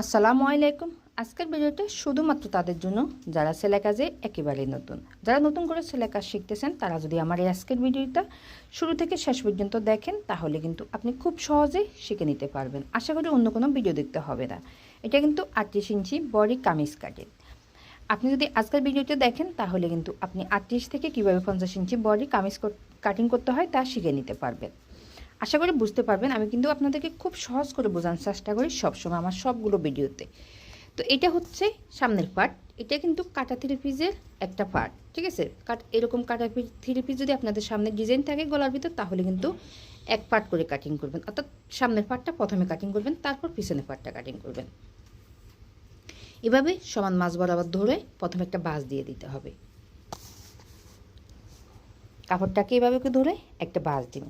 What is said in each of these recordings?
আসসালামু আলাইকুম। আজকের ভিডিওটা শুধুমাত্র তাদের জন্য যারা সেলাই কাজে একেবারেই নতুন, যারা নতুন করে সেলাই কাজ শিখতেছেন, তারা যদি আমার এই আজকের ভিডিওটা শুরু থেকে শেষ পর্যন্ত দেখেন, তাহলে কিন্তু আপনি খুব সহজেই শিখে নিতে পারবেন। আশা করি অন্য কোনো ভিডিও দেখতে হবে না। এটা কিন্তু আটত্রিশ ইঞ্চি বডি কামিজ কাটিং আপনি যদি আজকের ভিডিওটা দেখেন, তাহলে কিন্তু আপনি আটত্রিশ থেকে কীভাবে পঞ্চাশ ইঞ্চি বডি কামিজ কাটিং করতে হয় তা শিখে নিতে পারবেন। আশা করি বুঝতে পারবেন, আমি কিন্তু আপনাদেরকে খুব সহজ করে বোঝানোর চেষ্টা করি সবসময় আমার সবগুলো ভিডিওতে। তো এটা হচ্ছে সামনের পার্ট এটা কিন্তু কাটা থ্রি পিসের একটা পার্ট ঠিক আছে? কাট, এরকম কাটা থ্রি পিস যদি আপনাদের সামনে ডিজাইন থাকে গলার ভিতর, তাহলে কিন্তু এক পার্ট করে কাটিং করবেন। অর্থাৎ সামনের পার্টটা প্রথমে কাটিং করবেন, তারপর পিছনের পার্টটা কাটিং করবেন। এভাবে সমান মাছ বরাবর ধরে প্রথমে একটা বাস দিয়ে দিতে হবে। কাপড়টাকে এভাবে ধরে একটা বাস দিন।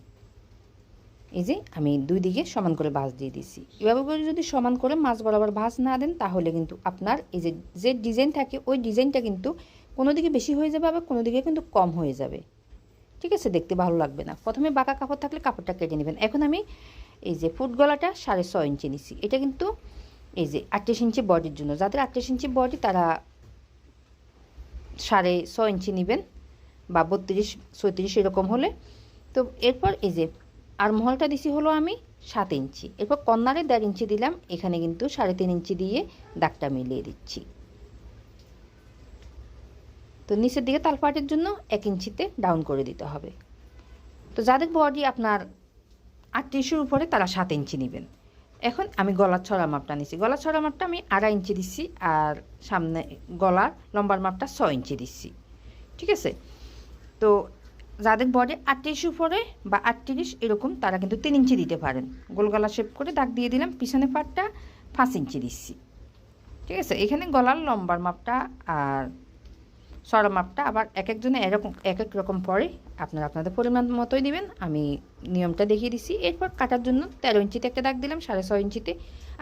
এই যে আমি দুই দিকে সমান করে ভাঁজ দিয়ে দিছি এভাবে করে যদি সমান করে মাছ বরাবর ভাঁজ না দেন, তাহলে কিন্তু আপনার এই যে যে ডিজাইন থাকে, ওই ডিজাইনটা কিন্তু কোনো দিকে বেশি হয়ে যাবে আবার কোনো দিকে কিন্তু কম হয়ে যাবে। ঠিক আছে? দেখতে ভালো লাগবে না। প্রথমে বাঁকা কাপড় থাকলে কাপড়টা কেটে নেবেন। এখন আমি এই যে ফুট গলাটা সাড়ে ছয় ইঞ্চি নিছি। এটা কিন্তু এই যে আটত্রিশ ইঞ্চি বডির জন্য। যাদের আটত্রিশ ইঞ্চি বডি, তারা সাড়ে ছয় ইঞ্চি নেবেন বা বত্রিশ ছত্রিশ এরকম হলে। তো এরপর এই যে আর মহলটা দিছি হলো আমি সাত ইঞ্চি। এরপর কর্নারে দেড় ইঞ্চি দিলাম, এখানে কিন্তু সাড়ে তিন ইঞ্চি দিয়ে দাগটা মিলিয়ে দিচ্ছি। তো নিচের দিকে তালপাটের জন্য এক ইঞ্চিতে ডাউন করে দিতে হবে। তো যাদের বডি আপনার আটত্রিশের উপরে তারা সাত ইঞ্চি নেবেন। এখন আমি গলার ছড়া মাপটা নিচ্ছি গলার ছড়া মাপটা আমি আড়াই ইঞ্চি দিচ্ছি আর সামনে গলার লম্বার মাপটা ছয় ইঞ্চি দিচ্ছি ঠিক আছে? তো যাদের বডি আটত্রিশ উপরে বা আটত্রিশ এরকম, তারা কিন্তু তিন ইঞ্চি দিতে পারেন। গোলগলা শেপ করে দাগ দিয়ে দিলাম, পিছনে পাটটা পাঁচ ইঞ্চি দিচ্ছি। ঠিক আছে? এখানে গলার লম্বার মাপটা আর সরা মাপটা আবার এক একজনে এরকম, এক এক রকম পরে আপনারা আপনাদের পরিমাণ মতোই দিবেন। আমি নিয়মটা দেখিয়ে দিচ্ছি। এরপর কাটার জন্য তেরো ইঞ্চিতে একটা দাগ দিলাম, সাড়ে ছয় ইঞ্চিতে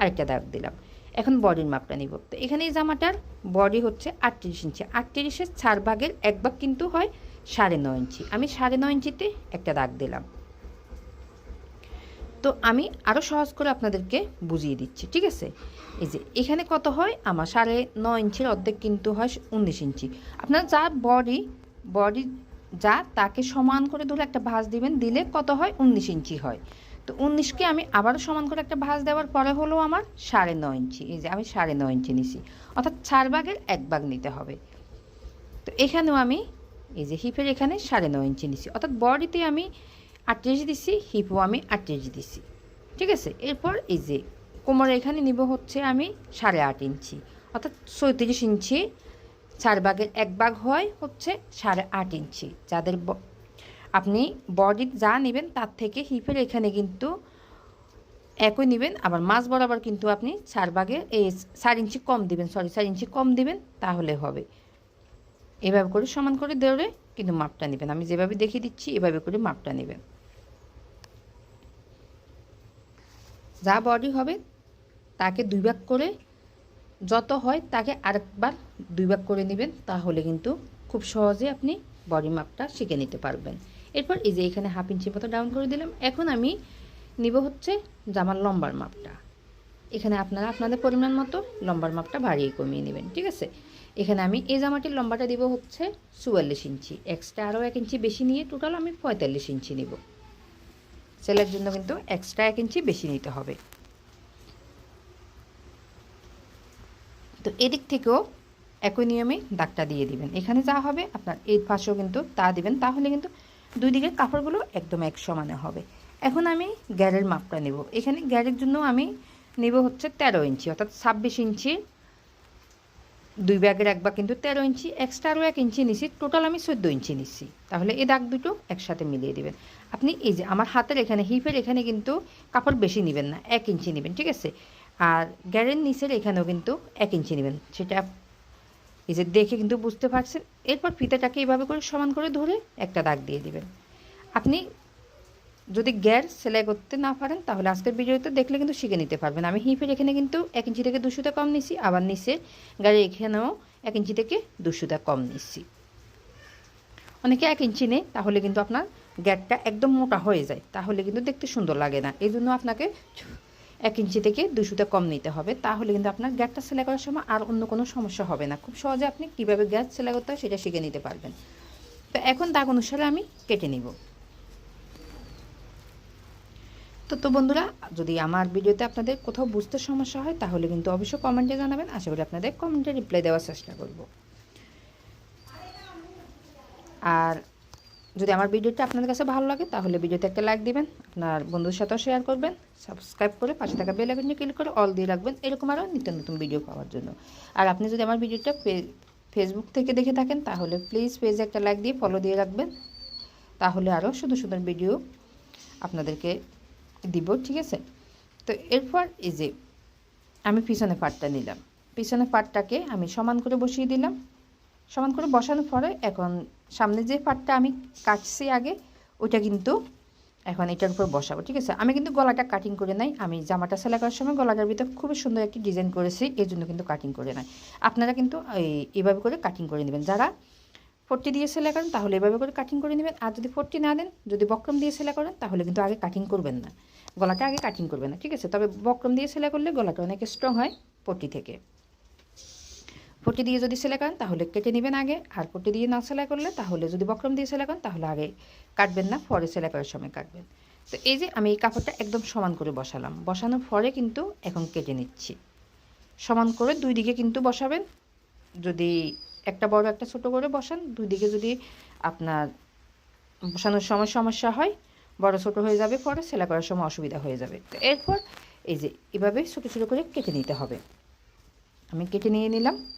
আরেকটা দাগ দিলাম। এখন বডির মাপটা নিব। তো এখানে এই জামাটার বডি হচ্ছে আটত্রিশ ইঞ্চি। আটত্রিশের চার ভাগের এক ভাগ কিন্তু হয় সাড়ে নয় ইঞ্চি। আমি সাড়ে নয় ইঞ্চিতে একটা দাগ দিলাম। তো আমি আরও সহজ করে আপনাদেরকে বুঝিয়ে দিচ্ছি, ঠিক আছে? এই যে, এখানে কত হয়? আমার সাড়ে নয় ইঞ্চির অর্ধেক কিন্তু হয় উনিশ ইঞ্চি। আপনার যা বডি বডি যা তাকে সমান করে ধরে একটা ভাঁজ দিবেন, দিলে কত হয়? উনিশ ইঞ্চি হয়। তো উনিশকে আমি আবারও সমান করে একটা ভাঁজ দেওয়ার পরে হলো আমার সাড়ে নয় ইঞ্চি। এই যে, আমি সাড়ে নয় ইঞ্চি নিছি। অর্থাৎ চার ভাগের এক ভাগ নিতে হবে। তো এখানেও আমি এই যে হিপের এখানে সাড়ে নয় ইঞ্চি নিছি অর্থাৎ বডিতে আমি আটত্রিশ দিছি হিপও আমি আটত্রিশ দিছি। ঠিক আছে? এরপর এই যে কোমর এখানে নিব হচ্ছে আমি সাড়ে আট ইঞ্চি। অর্থাৎ চৌত্রিশ ইঞ্চি, চার ভাগের এক ভাগ হয় হচ্ছে সাড়ে আট ইঞ্চি। যাদের আপনি বডি যা নেবেন তার থেকে হিপের এখানে কিন্তু একই নেবেন। আবার মাছ বরাবর কিন্তু আপনি চার ভাগে এই চার ইঞ্চি কম দিবেন সরি চার ইঞ্চি কম দিবেন, তাহলে হবে। এভাবে করে সমান করে দেওয়ারে কিন্তু মাপটা নেবেন। আমি যেভাবে দেখিয়ে দিচ্ছি, এভাবে করে মাপটা নেবেন। যা বডি হবে, তাকে দুই ভাগ করে যত হয় তাকে আরেকবার দুই ভাগ করে নেবেন, তাহলে কিন্তু খুব সহজে আপনি বডি মাপটা শিখে নিতে পারবেন। এরপর এই যে এখানে হাফ ইঞ্চি মতো ডাউন করে দিলাম। এখন আমি নিব হচ্ছে জামার লম্বার মাপটা। এখানে আপনারা আপনাদের পরিমাণ মতো লম্বার মাপটা বাড়িয়ে কমিয়ে নেবেন, ঠিক আছে? এখানে আমি এই জামাটির লম্বাটা দিব হচ্ছে চুয়াল্লিশ ইঞ্চি। এক্সট্রা আরও এক ইঞ্চি বেশি নিয়ে টোটাল আমি পঁয়তাল্লিশ ইঞ্চি নিব। সেলের জন্য কিন্তু এক্সট্রা এক ইঞ্চি বেশি নিতে হবে। তো এদিক থেকেও একই নিয়মে দাগটা দিয়ে দিবেন। এখানে যা হবে আপনার এই পাশেও কিন্তু তা দিবেন। তাহলে কিন্তু দুই দিকের কাপড়গুলো একদম এক সমানে হবে। এখন আমি গ্যারের মাপটা নেব। এখানে গ্যারের জন্য আমি নেব হচ্ছে তেরো ইঞ্চি, অর্থাৎ ছাব্বিশ ইঞ্চি দুই ব্যাগের এক ভাগ কিন্তু তেরো ইঞ্চি এক্সট্রা আরও এক ইঞ্চি নিছি টোটাল আমি চোদ্দ ইঞ্চি নিচ্ছি তাহলে এই দাগ দুটো একসাথে মিলিয়ে দেবেন। আপনি এই যে আমার হাতের এখানে হিপের এখানে কিন্তু কাপড় বেশি নেবেন না, এক ইঞ্চি নেবেন, ঠিক আছে? আর গ্যারের নিচের এখানেও কিন্তু এক ইঞ্চি নেবেন। সেটা এই যে দেখে কিন্তু বুঝতে পারছেন। এরপর ফিতাটাকে এইভাবে করে সমান করে ধরে একটা দাগ দিয়ে দিবেন। আপনি যদি গ্যার সেলাই করতে না পারেন, তাহলে আজকের ভিডিওতে দেখলে কিন্তু শিখে নিতে পারবেন। আমি হিপের এখানে কিন্তু এক ইঞ্চি থেকে দুশোটা কম নিচ্ছি আবার নিচে গাড়ির এখানেও এক ইঞ্চি থেকে দুশোটা কম নিচ্ছি অনেকে এক ইঞ্চি নেই, তাহলে কিন্তু আপনার গ্যারটা একদম মোটা হয়ে যায়, তাহলে কিন্তু দেখতে সুন্দর লাগে না। এই জন্য আপনাকে এক ইঞ্চি থেকে সুতা কম নিতে হবে, তাহলে কিন্তু আপনার গ্যাটটা সেলাই করার সময় আর অন্য কোনো সমস্যা হবে না। খুব সহজে আপনি কীভাবে গ্যাস সেলাই করতে হয় সেটা শিখে নিতে পারবেন। তো এখন দাগ অনুসারে আমি কেটে নিব। তো তো বন্ধুরা, যদি আমার ভিডিওতে আপনাদের কোথাও বুঝতে সমস্যা হয়, তাহলে কিন্তু অবশ্যই কমেন্টে জানাবেন। আশা করি আপনাদের কমেন্টে রিপ্লাই দেওয়ার চেষ্টা করব। আর যদি আমার ভিডিওটা আপনাদের কাছে ভালো লাগে, তাহলে ভিডিওতে একটা লাইক দিবেন, আপনার বন্ধুর সাথেও শেয়ার করবেন সাবস্ক্রাইব করে পাশে থাকা বেল আইকনে ক্লিক করে অল দিয়ে রাখবেন, এরকম আরও নিত্য নতুন ভিডিও পাওয়ার জন্য। আর আপনি যদি আমার ভিডিওটা ফেসবুক থেকে দেখে থাকেন, তাহলে প্লিজ পেজে একটা লাইক দিয়ে ফলো দিয়ে রাখবেন। তাহলে আরও সুন্দর সুন্দর ভিডিও আপনাদেরকে দিব, ঠিক আছে? তো এরপর এই যে আমি পিছনে পাটটা নিলাম। পিছনে পাটটাকে আমি সমান করে বসিয়ে দিলাম। সমান করে বসানোর পরে এখন সামনে যে পাটটা আমি কাটছি আগে, ওইটা কিন্তু এখন এটার উপর বসাবো, ঠিক আছে? আমি কিন্তু গলাটা কাটিং করে নাই। আমি জামাটা সেলাই করার সময় গলাটার ভিতর খুবই সুন্দর একটি ডিজাইন করেছি এই জন্য কিন্তু কাটিং করে নাই। আপনারা কিন্তু এইভাবে করে কাটিং করে নেবেন। যারা ফোরটি দিয়ে সেলাই করেন, তাহলে এভাবে করে কাটিং করে নেবেন। আর যদি ফোরটি না দেন, যদি বক্রম দিয়ে সেলাই করেন, তাহলে কিন্তু আগে কাটিং করবেন না। গলাটা আগে কাটিং করবেন না, ঠিক আছে? তবে বক্রম দিয়ে সেলাই করলে গলাটা অনেক স্ট্রং হয় পট্টি থেকে। পট্টি দিয়ে যদি সেলাই করেন, তাহলে কেটে নেবেন আগে। আর পট্টি দিয়ে না সেলাই করলে, তাহলে যদি বক্রম দিয়ে সেলাই করেন, তাহলে আগে কাটবেন না, পরে সেলাই করার সময় কাটবেন। তো এই যে আমি এই কাপড়টা একদম সমান করে বসালাম। বসানোর পরে কিন্তু এখন কেটে নিচ্ছি। সমান করে দুই দিকে কিন্তু বসাবেন। যদি একটা বড়, একটা ছোট করে বসান। দুই দিকে যদি আপনার বসানোর সময় সমস্যা হয়, বড়, ছোট হয়ে যাবে, পরে সেলাই করার সময় অসুবিধা হয়ে যাবে। তো এরপর এই যে, এভাবে ছোটো ছোটো করে কেটে নিতে হবে। আমি কেটে নিয়ে নিলাম।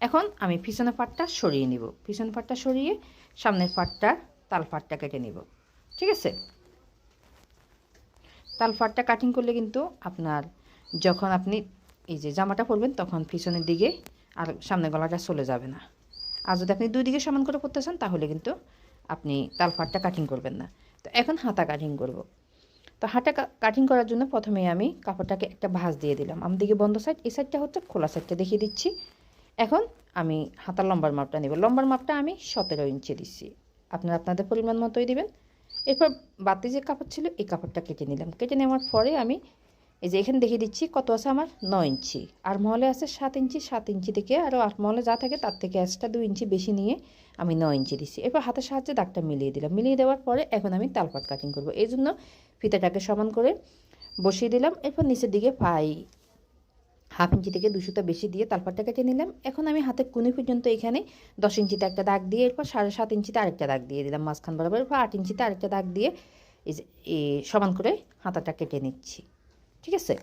এখন আমি পিছনের পাটটা সরিয়ে নিব। পিছনের পাটটা সরিয়ে সামনের পাটটা তাল পাটটা কেটে নিব। ঠিক আছে? তাল পাটটা কাটিং করলে কিন্তু আপনার যখন আপনি এই যে জামাটা পরবেন, তখন পিছনের দিকে আর সামনের গলাটা চলে যাবে না। আর যদি আপনি দুই দিকে সমান করে করতে চান, তাহলে কিন্তু আপনি তাল পাটটা কাটিং করবেন না। তো এখন হাতা কাটিং করব। তো হাতা কাটিং করার জন্য প্রথমে আমি কাপড়টাকে একটা ভাঁজ দিয়ে দিলাম। আমার দিকে বন্ধ সাইড এই সাইডটা হচ্ছে খোলা সাইডটা দেখিয়ে দিচ্ছি। এখন আমি হাতার লম্বার মাপটা নেব। লম্বার মাপটা আমি সতেরো ইঞ্চি দিচ্ছি। আপনারা আপনাদের পরিমাণ মতোই দেবেন। এরপর বাতি যে কাপড় ছিল, এই কাপড়টা কেটে নিলাম। কেটে নেওয়ার পরে আমি এই যে এখানে দেখিয়ে দিচ্ছি কত আছে আমার? নয় ইঞ্চি। আর মহলে আছে সাত ইঞ্চি সাত ইঞ্চি থেকে আরও আট মহলে যা থাকে তার থেকে এক্সট্রা দুই ইঞ্চি বেশি নিয়ে আমি নয় ইঞ্চি দিচ্ছি এরপর হাতের সাহায্যে দাগটা মিলিয়ে দিলাম। মিলিয়ে দেওয়ার পরে এখন আমি তালপাট কাটিং করব। এই জন্য ফিতাটাকে সমান করে বসিয়ে দিলাম। এরপর নিচের দিকে পাই হাফ ইঞ্চি থেকে দুশোটা বেশি দিয়ে তালপাটটা কেটে নিলাম। এখন আমি হাতে কুনি পর্যন্ত এখানে দশ ইঞ্চিতে একটা দাগ দিয়ে এরপর সাড়ে সাত ইঞ্চিতে আরেকটা দাগ দিয়ে দিলাম মাঝখান বরাবর। এরপর আট ইঞ্চিতে আরেকটা দাগ দিয়ে এই সমান করে হাতাটা কেটে নিচ্ছি। ঠিক আছে?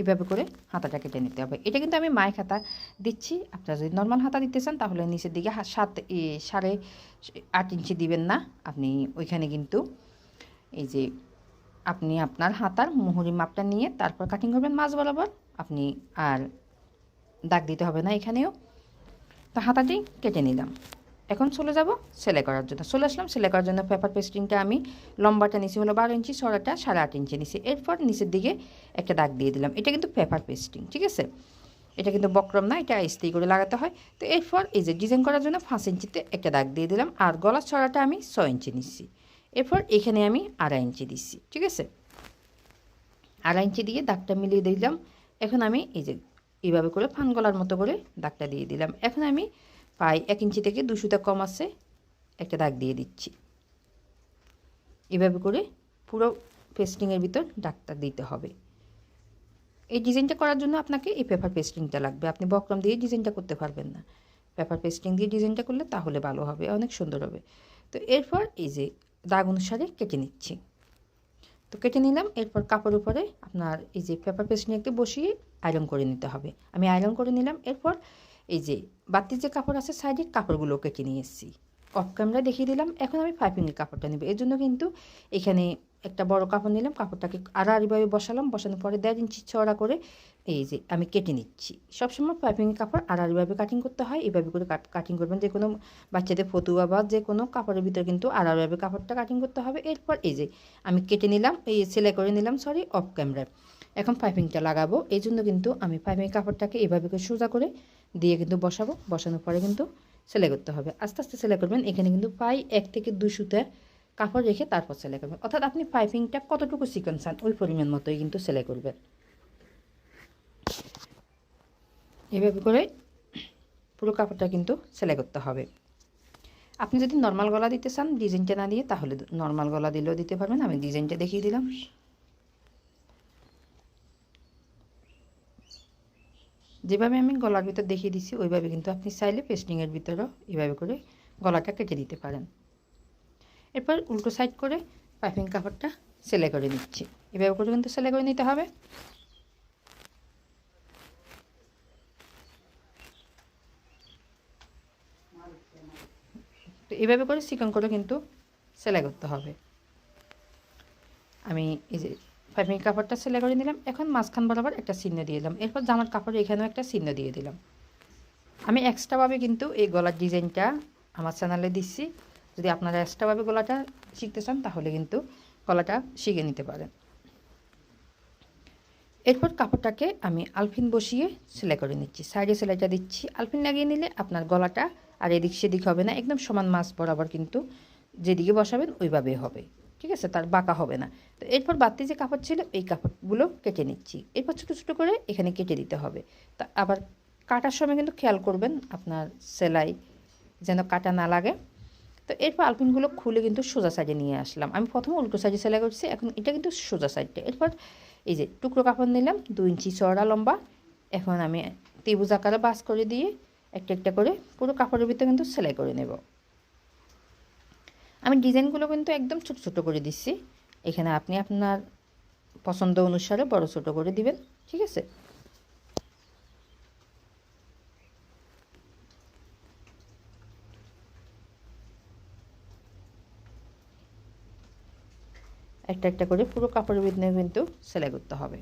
এভাবে করে হাতাটা কেটে নিতে হবে। এটা কিন্তু আমি মায়ের হাতা দিচ্ছি। আপনারা যদি নর্মাল হাতা দিতে চান, তাহলে নিচের দিকে সাত সাড়ে আট ইঞ্চি দিবেন না। আপনি ওইখানে কিন্তু এই যে আপনি আপনার হাতার মুহুরি মাপটা নিয়ে তারপর কাটিং করবেন মাছ বরাবর। আপনি আর দাগ দিতে হবে না এখানেও। তো হাতাটি কেটে নিলাম। এখন চলে যাব সেলাই করার জন্য। চলে আসলাম সেলাই করার জন্য পেপার পেস্টিংটা আমি লম্বাটা নিচে হলো বারো ইঞ্চি সরাটা সাড়ে আট ইঞ্চি নিচে এরপর নিচের দিকে একটা দাগ দিয়ে দিলাম। এটা কিন্তু পেপার পেস্টিং ঠিক আছে? এটা কিন্তু বক্রম না, এটা ইস্ত্রি করে লাগাতে হয়। তো এরপর এই যে ডিজাইন করার জন্য পাঁচ ইঞ্চিতে একটা দাগ দিয়ে দিলাম আর গলার ছড়াটা আমি ছয় ইঞ্চি নিচ্ছি এরপর এখানে আমি আড়াই ইঞ্চি দিচ্ছি ঠিক আছে? আড়াই ইঞ্চি দিয়ে দাগটা মিলিয়ে দিলাম। এখন আমি এই যে এইভাবে করে ফান গলার মতো করে দাগটা দিয়ে দিলাম। এখন আমি পাই। এক ইঞ্চি থেকে দুশোটা কম আছে, একটা দাগ দিয়ে দিচ্ছি। এভাবে করে পুরো পেস্টিংয়ের ভিতর দাগটা দিতে হবে। এই ডিজাইনটা করার জন্য আপনাকে এই পেপার পেস্টিংটা লাগবে। আপনি বক্রম দিয়ে ডিজাইনটা করতে পারবেন না। পেপার পেস্টিং দিয়ে ডিজাইনটা করলে তাহলে ভালো হবে, অনেক সুন্দর হবে। তো এরপর এই যে দাগ অনুসারে কেটে নিচ্ছি। তো কেটে নিলাম, এরপর কাপড় উপরে আপনার এই যে পেপার পেস্টিং একটু বসিয়ে আয়রন করে নিতে হবে। আমি আয়রন করে নিলাম, এরপর এই যে বাতির যে কাপড় আছে সাইডে কাপড়গুলো কেটে নিয়ে এসেছি। অফ ক্যামেরা দেখিয়ে দিলাম, এখন আমি পাইপিংয়ের কাপড়টা নেব। এর জন্য কিন্তু এখানে একটা বড় কাপড় নিলাম, কাপড়টাকে আড়াআড়িভাবে বসালাম, বসানোর পরে দেড় ইঞ্চি চড়া করে এই যে আমি কেটে নিচ্ছি। সবসময় পাইপিংয়ের কাপড় আর আড়াআড়িভাবে কাটিং করতে হয় এইভাবে করে কাটিং করবেন। যে কোনো বাচ্চাদের ফতুয়া বা যে কোনো কাপড়ের ভিতরে কিন্তু আড়াআড়িভাবে কাপড়টা কাটিং করতে হবে। এরপর এই যে আমি কেটে নিলাম, এই সেলাই করে নিলাম সরি অফ ক্যামেরায় এখন পাইপিংটা লাগাবো। এই জন্য কিন্তু আমি পাইপিং কাপড়টাকে এভাবে করে সোজা করে দিয়ে কিন্তু বসাবো। বসানোর পরে কিন্তু সেলাই করতে হবে। আস্তে আস্তে সেলাই করবেন। এখানে কিন্তু পাই এক থেকে দুই সুতা কাপড় রেখে তারপর সেলাই করবেন। অর্থাৎ আপনি পাইপিংটা কতটুকু সিকোয়েন্স চান ওই পরিমাণ মতোই কিন্তু সেলাই করবেন। এভাবে করে পুরো কাপড়টা কিন্তু সেলাই করতে হবে। আপনি যদি নর্মাল গলা দিতে চান ডিজাইনটা না দিয়ে, তাহলে নর্মাল গলা দিলেও দিতে পারবেন। আমি ডিজাইনটা দেখিয়ে দিলাম। যেভাবে আমি গলার ভিতর দেখিয়ে দিচ্ছি ওইভাবে কিন্তু আপনি চাইলে পেস্টিংয়ের ভিতরেও এভাবে করে গলাটা কেটে দিতে পারেন। এরপর উল্টো সাইড করে পাইপিং কাপড়টা সেলাই করে নিচ্ছি। এভাবে করে কিন্তু সেলাই করে নিতে হবে। তো এভাবে করে চিকন করে কিন্তু সেলাই করতে হবে। আমি এই যে পাইপিং কাপড়টা সেলাই করে নিলাম, এখন মাঝখান বরাবর একটা চিহ্ন দিয়ে দিলাম। এরপর জামার কাপড় এখানেও একটা চিহ্ন দিয়ে দিলাম। আমি এক্সট্রাভাবে কিন্তু এই গলার ডিজাইনটা আমার চ্যানেলে দিচ্ছি। যদি আপনারা এক্সট্রাভাবে গলাটা শিখতে চান, তাহলে কিন্তু গলাটা শিখে নিতে পারেন। এরপর কাপড়টাকে আমি আলফিন বসিয়ে সেলাই করে নিচ্ছি। সাইডে সেলাইটা দিচ্ছি। আলফিন লাগিয়ে নিলে আপনার গলাটা আর এদিক সেদিক হবে না। একদম সমান মাছ বরাবর কিন্তু যেদিকে বসাবেন ওইভাবে হবে। ঠিক আছে? তার বাঁকা হবে না। তো এরপর বাড়তি যে কাপড় ছিল, এই কাপড়গুলো কেটে নিচ্ছি। এরপর ছোটো ছোটো করে এখানে কেটে দিতে হবে। তা আবার কাটার সময় কিন্তু খেয়াল করবেন, আপনার সেলাই যেন কাটা না লাগে। তো এরপর আলপিনগুলো খুলে কিন্তু সোজা সাইডে নিয়ে আসলাম। আমি প্রথমে উল্টো সাইডে সেলাই করছি, এখন এটা কিন্তু সোজা সাইডটা এরপর এই যে টুকরো কাপড় নিলাম দু ইঞ্চি চড়া লম্বা। এখন আমি ত্রিভুজ আকারে বাস করে দিয়ে একটা একটা করে পুরো কাপড়ের ভিতরে কিন্তু সেলাই করে নেব। আমি ডিজাইনগুলো কিন্তু একদম ছোট ছোট করে দিচ্ছি। এখানে আপনি আপনার পছন্দ অনুসারে বড় ছোট করে দিবেন, ঠিক আছে? একটা একটা করে পুরো কাপড়ের ভিতরে কিন্তু সেলাই করতে হবে।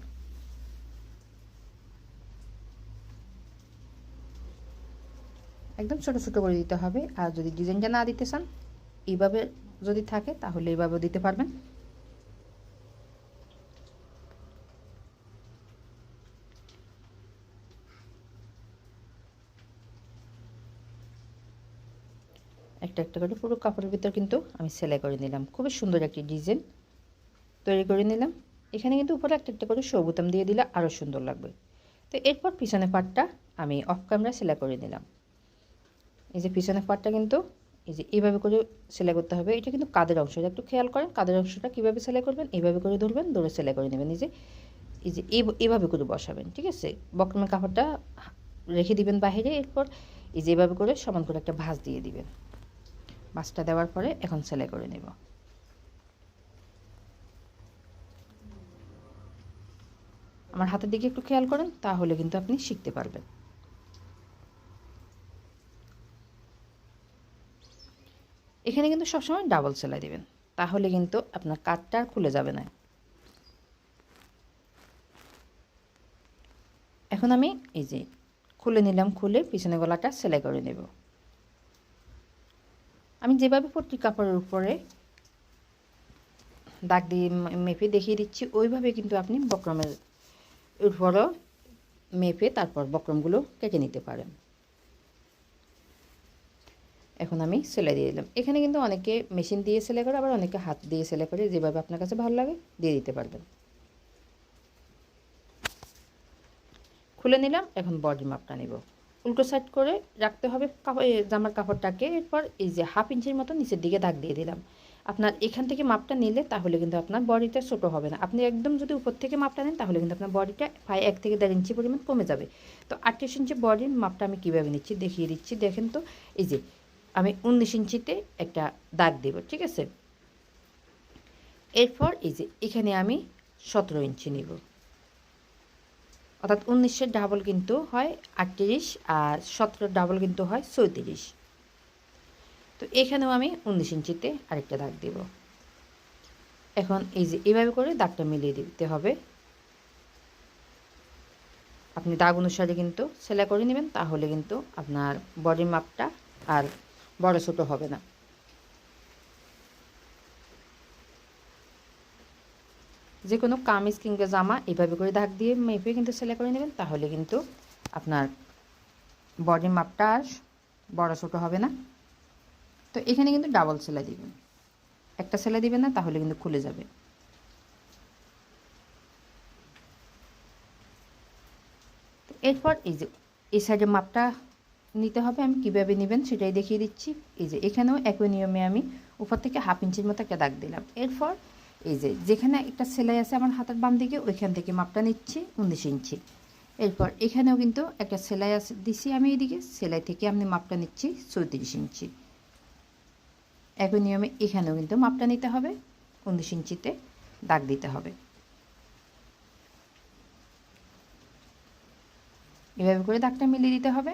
একদম ছোট ছোট করে দিতে হবে। আর যদি ডিজাইনটা না দিতে চান এইভাবে যদি থাকে, তাহলে এইভাবেও দিতে পারবেন। একটা একটা করে পুরো কাপড়ের ভিতর কিন্তু আমি সেলাই করে নিলাম। খুবই সুন্দর একটি ডিজাইন তৈরি করে নিলাম। এখানে কিন্তু উপরে একটা একটা করে সবুতাম দিয়ে দিলে আরও সুন্দর লাগবে। তো এরপর পিছনে পাটটা আমি অফ ক্যামেরা সেলাই করে নিলাম। এই যে পিছনের পাটটা কিন্তু এই যে এইভাবে করে সেলাই করতে হবে। এটা কিন্তু কাদের অংশটা একটু খেয়াল করেন, কাদের অংশটা কীভাবে সেলাই করবেন? এইভাবে করে ধরবেন, ধরে সেলাই করে নেবেন। এই যে এই যে এইভাবে করে বসাবেন, ঠিক আছে? বক্রমের কাপড়টা রেখে দিবেন বাইরে, এরপর এই যে এভাবে করে সমান করে একটা ভাঁজ দিয়ে দিবেন। ভাঁজটা দেওয়ার পরে এখন সেলাই করে নেব। আমার হাতের দিকে একটু খেয়াল করেন, তাহলে কিন্তু আপনি শিখতে পারবেন। এখানে কিন্তু সবসময় ডাবল সেলাই দিবেন। তাহলে কিন্তু আপনার কাঠটা আর খুলে যাবে না। এখন আমি এই যে খুলে নিলাম, খুলে পিছনে গলাটা সেলাই করে নেব। আমি যেভাবে প্রতি কাপড়ের উপরে দাগ দিয়ে মেপে দেখিয়ে দিচ্ছি, ওইভাবে কিন্তু আপনি বক্রমের উপরও মেপে তারপর বক্রমগুলো কেটে নিতে পারেন। এখন আমি সেলাই দিয়ে দিলাম। এখানে কিন্তু অনেকে মেশিন দিয়ে সেলাই করে, আবার অনেকে হাত দিয়ে সেলাই করে, যেভাবে আপনার কাছে ভালো লাগে দিয়ে দিতে পারবেন। খুলে নিলাম, এখন বডি মাপটা নিব। উল্টো সাইড করে রাখতে হবে জামার কাপড়টাকে, এরপর এই যে হাফ ইঞ্চির মতো নিচের দিকে দাগ দিয়ে দিলাম। আপনার এখান থেকে মাপটা নিলে তাহলে কিন্তু আপনার বডিটা ছোটো হবে না। আপনি একদম যদি উপর থেকে মাপটা নেন, তাহলে কিন্তু আপনার বডিটা প্রায় এক থেকে দেড় ইঞ্চি পরিমাণ কমে যাবে। তো আটত্রিশ ইঞ্চি বডির মাপটা আমি কীভাবে নিচ্ছি দেখিয়ে দিচ্ছি। দেখেন তো, এই যে আমি উনিশ ইঞ্চিতে একটা দাগ দেব, ঠিক আছে? এরপর এই যে এখানে আমি সতেরো ইঞ্চি নিব। অর্থাৎ উনিশের ডাবল কিন্তু হয় আটত্রিশ আর সতেরোর ডাবল কিন্তু হয় চৌত্রিশ। তো এখানেও আমি উনিশ ইঞ্চিতে আরেকটা দাগ দেব। এখন এই যে এইভাবে করে দাগটা মিলিয়ে দিতে হবে। আপনি দাগ অনুসারে কিন্তু সেলাই করে নেবেন, তাহলে কিন্তু আপনার বডির মাপটা আর বড় ছোট হবে না। যে কোনো কামিজ কিংবা জামা এইভাবে করে দাগ দিয়ে মেপে কিন্তু সেলাই করে নেবেন, তাহলে কিন্তু আপনার বডির মাপটা আর বড় ছোট হবে না। তো এখানে কিন্তু ডাবল সেলাই দিবেন। একটা সেলাই দিবেন না, তাহলে কিন্তু খুলে যাবে। এরপর এই যে, এই সাইডের মাপটা নিতে হবে, আমি কীভাবে নেবেন সেটাই দেখিয়ে দিচ্ছি। এই যে এখানেও একই নিয়মে আমি উপর থেকে হাফ ইঞ্চির মতো একটা দাগ দিলাম। এরপর এই যে যেখানে একটা সেলাই আছে আমার হাতের বাম দিকে, ওইখান থেকে মাপটা নিচ্ছি উনিশ ইঞ্চি। এরপর এখানেও কিন্তু একটা সেলাই আছে, দিছি আমি এইদিকে, সেলাই থেকে আমি মাপটা নিচ্ছি চৌত্রিশ ইঞ্চি। একই নিয়মে এখানেও কিন্তু মাপটা নিতে হবে, উনিশ ইঞ্চিতে দাগ দিতে হবে। এভাবে করে দাগটা মিলিয়ে দিতে হবে।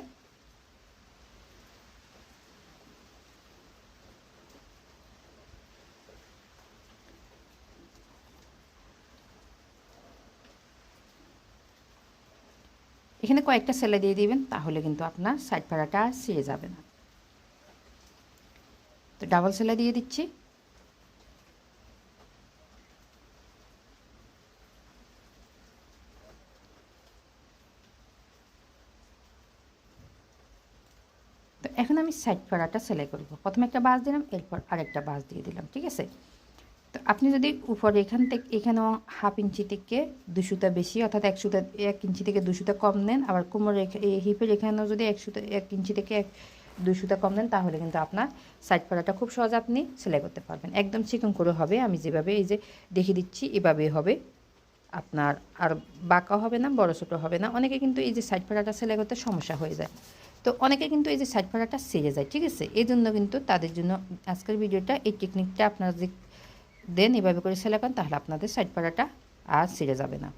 এখানে কয়েকটা সেলাই দিয়ে দিবেন, তাহলে কিন্তু আপনার সাইড আর ছিঁড়ে যাবে না। তো ডাবল সেলাই দিয়ে দিচ্ছি। এখন আমি সাইড পাড়াটা সেলাই করব। প্রথমে একটা বাস দিলাম, এরপর আরেকটা বাস দিয়ে দিলাম, ঠিক আছে? তো আপনি যদি উপরে এখান থেকে, এখানেও হাফ ইঞ্চি থেকে দুশোটা বেশি, অর্থাৎ একশোটা এক ইঞ্চি থেকে দুশোটা কম নেন, আবার কোমর হিপের এখানেও যদি একশোটা এক ইঞ্চি থেকে এক দুশোটা কম নেন, তাহলে কিন্তু আপনার সাইড পাড়াটা খুব সহজে আপনি সেলাই করতে পারবেন। একদম চিকন করে হবে, আমি যেভাবে এই যে দেখিয়ে দিচ্ছি এভাবে হবে। আপনার আর বাঁকা হবে না, বড় ছোটো হবে না। অনেকে কিন্তু এই যে সাইড পাড়াটা সেলাই করতে সমস্যা হয়ে যায়। তো অনেকে কিন্তু এই যে সাইড পাড়াটা সেরে যায়, ঠিক আছে? এই জন্য কিন্তু তাদের জন্য আজকের ভিডিওটা, এই টেকনিকটা আপনারা যে দেন এভাবে করে সেলাই করেন, তাহলে আপনাদের সাইড পাড়াটা আর ছিঁড়ে যাবে না।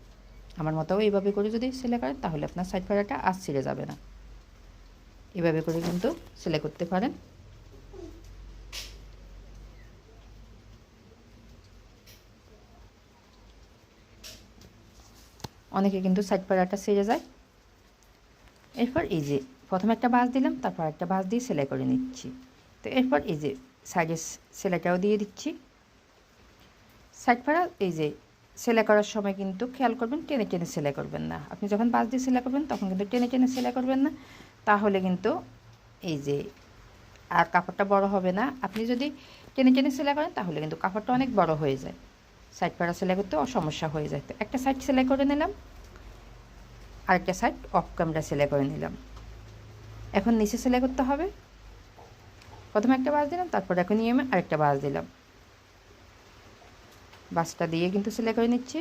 আমার মতো এইভাবে করে যদি সেলাই করেন, তাহলে আপনার সাইড পাড়াটা আর ছিঁড়ে যাবে না। এভাবে করে কিন্তু সেলাই করতে পারেন। অনেকে কিন্তু সাইড পাড়াটা সেরে যায়। এরপর এই যে প্রথমে একটা বাস দিলাম, তারপর একটা বাস দিয়ে সেলাই করে নিচ্ছি। তো এরপর এই যে সাইডে সেলাইটাও দিয়ে দিচ্ছি। সাইড পাড়া এই যে সেলাই করার সময় কিন্তু খেয়াল করবেন টেনে টেনে সেলাই করবেন না। আপনি যখন বাস দিয়ে সেলাই করবেন, তখন কিন্তু টেনে টেনে সেলাই করবেন না। তাহলে কিন্তু এই যে আর কাপড়টা বড় হবে না। আপনি যদি টেনে টেনে সেলাই করেন, তাহলে কিন্তু কাপড়টা অনেক বড় হয়ে যায়। সাইড পাড়া সেলাই করতে সমস্যা হয়ে যায়। তো একটা সাইড সেলাই করে নিলাম। আরেকটা সাইড অফ ক্যামেরা সেলাই করে নিলাম। এখন নিচে সেলাই করতে হবে। প্রথমে একটা বাস দিলাম, তারপর এখন নিয়মে আরেকটা বাস দিলাম। বাসটা দিয়ে কিন্তু সেলাই করে নিচ্ছি।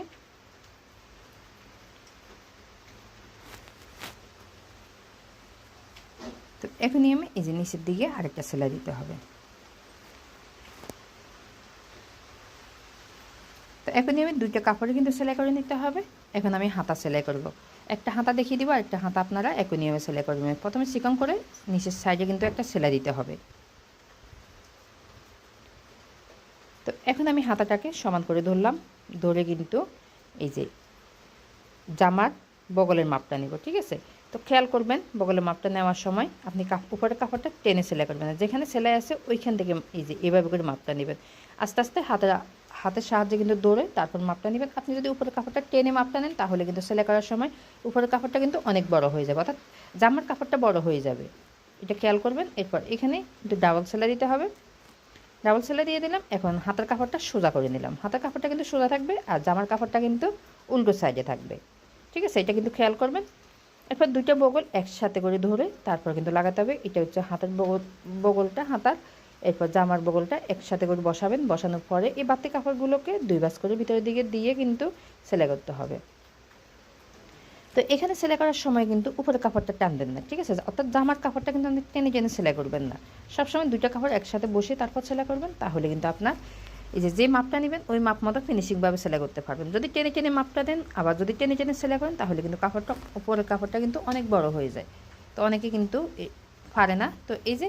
তো এখন নিয়মে এই যে নিচের দিকে আরেকটা সেলাই দিতে হবে। তো এখন নিয়মে দুইটা কাপড়ে কিন্তু সেলাই করে নিতে হবে। এখন আমি হাতা সেলাই করব। একটা হাতা দেখিয়ে দিব আর একটা হাতা আপনারা একই নিয়মে সেলাই করবেন। প্রথমে চিকন করে নিচের সাইডে কিন্তু একটা সেলাই দিতে হবে। তো এখন আমি হাতাটাকে সমান করে ধরলাম। ধরে কিন্তু এই যে জামার বগলের মাপটা নিব, ঠিক আছে? তো খেয়াল করবেন, বগলের মাপটা নেওয়ার সময় আপনি কাপ উপরের কাপড়টা টেনে সেলাই করবেন যেখানে সেলাই আছে, ওইখান থেকে এই যে এভাবে করে মাপটা নেবেন। আস্তে আস্তে হাতে, হাতের সাহায্যে কিন্তু দৌড়ে তারপর মাপটা নেবেন। আপনি যদি উপরের কাপড়টা টেনে মাপটা নেন, তাহলে কিন্তু সেলাই করার সময় উপরের কাপড়টা কিন্তু অনেক বড় হয়ে যাবে। অর্থাৎ জামার কাপড়টা বড় হয়ে যাবে। এটা খেয়াল করবেন। এরপর এখানে একটু ডাবল সেলাই দিতে হবে। ডাবল সেলাই দিয়ে দিলাম। এখন হাতের কাপড়টা সোজা করে নিলাম। হাতের কাপড়টা কিন্তু সোজা থাকবে আর জামার কাপড়টা কিন্তু উল্টো সাইডে থাকবে। ঠিক আছে? এটা কিন্তু খেয়াল করবেন। এরপর দুইটা বগল একসাথে করে ধরে তারপর কিন্তু লাগাতে হবে। এটা হচ্ছে হাতের বগল, বগলটা হাতার। এরপর জামার বগলটা একসাথে করে বসাবেন। বসানোর পরে এই বাড়তি কাপড়গুলোকে দুই বাস করে ভিতরের দিকে দিয়ে কিন্তু সেলাই করতে হবে। তো এখানে সেলাই করার সময় কিন্তু উপরের কাপড়টা টানবেন না, ঠিক আছে? অর্থাৎ জামার কাপড়টা কিন্তু আপনি টেনে টেনে সেলাই করবেন না। সবসময় দুইটা কাপড় একসাথে বসে তারপর সেলাই করবেন, তাহলে কিন্তু আপনার এই যে যে মাপটা নেবেন, ওই মাপ মতো ফিনিশিংভাবে সেলাই করতে পারবেন। যদি টেনে টেনে মাপটা দেন, আবার যদি টেনে টেনে সেলাই করেন, তাহলে কিন্তু কাপড়টা, উপরের কাপড়টা কিন্তু অনেক বড় হয়ে যায়। তো অনেকে কিন্তু পারে না। তো এই যে